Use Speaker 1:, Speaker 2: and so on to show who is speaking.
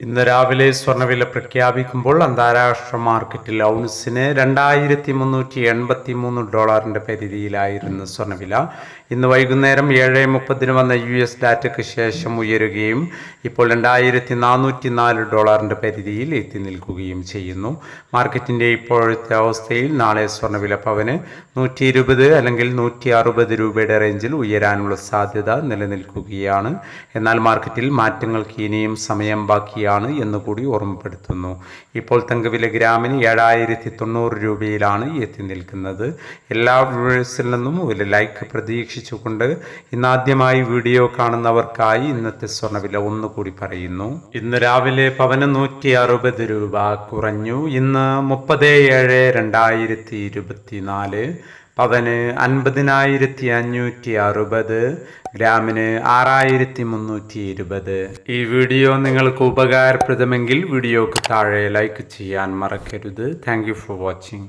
Speaker 1: ഇന്ന് രാവിലെ സ്വർണവില പ്രഖ്യാപിക്കുമ്പോൾ അന്താരാഷ്ട്ര മാർക്കറ്റിൽ ഔൺസിന് രണ്ടായിരത്തി മുന്നൂറ്റി എൺപത്തി മൂന്ന് ഡോളറിന്റെ പരിധിയിലായിരുന്നു സ്വർണവില ഇന്ന് വൈകുന്നേരം ഏഴ് മുപ്പതിന് വന്ന യു എസ് ഡാറ്റയ്ക്ക് ശേഷം ഉയരുകയും ഇപ്പോൾ രണ്ടായിരത്തി നാനൂറ്റി നാല് ഡോളറിന്റെ പരിധിയിൽ എത്തി നിൽക്കുകയും ചെയ്യുന്നു. മാർക്കറ്റിന്റെ ഇപ്പോഴത്തെ അവസ്ഥയിൽ നാളെ സ്വർണവില പവന് നൂറ്റി ഇരുപത് അല്ലെങ്കിൽ നൂറ്റി അറുപത് രൂപയുടെ റേഞ്ചിൽ ഉയരാനുള്ള സാധ്യത നിലനിൽക്കുകയാണ്. എന്നാൽ മാർക്കറ്റിൽ മാറ്റങ്ങൾക്ക് ഇനിയും സമയം ബാക്കിയാണ് എന്ന് കൂടി ഓർമ്മപ്പെടുത്തുന്നു. ഇപ്പോൾ തങ്കവില ഗ്രാമിന് ഏഴായിരത്തി തൊണ്ണൂറ് രൂപയിലാണ് എത്തി നിൽക്കുന്നത്. എല്ലാ വ്യൂവേഴ്സിൽ നിന്നും ഒരു ലൈക്ക് പ്രതീക്ഷിച്ചുകൊണ്ട് ഇന്നാദ്യമായി വീഡിയോ കാണുന്നവർക്കായി ഇന്നത്തെ സ്വർണവില ഒന്നുകൂടി പറയുന്നു. ഇന്ന് രാവിലെ പവന് നൂറ്റി അറുപത് രൂപ കുറഞ്ഞു. ഇന്ന് മുപ്പത് ഏഴ് രണ്ടായിരത്തി ഇരുപത്തിനാല് പവന് അൻപതിനായിരത്തി അഞ്ഞൂറ്റി അറുപത് ഗ്രാമിന് ആറായിരത്തി മുന്നൂറ്റി ഇരുപത് ഈ വീഡിയോ നിങ്ങൾക്ക് ഉപകാരപ്രദമെങ്കിൽ വീഡിയോക്ക് താഴെ ലൈക്ക് ചെയ്യാൻ മറക്കരുത്. Thank for watching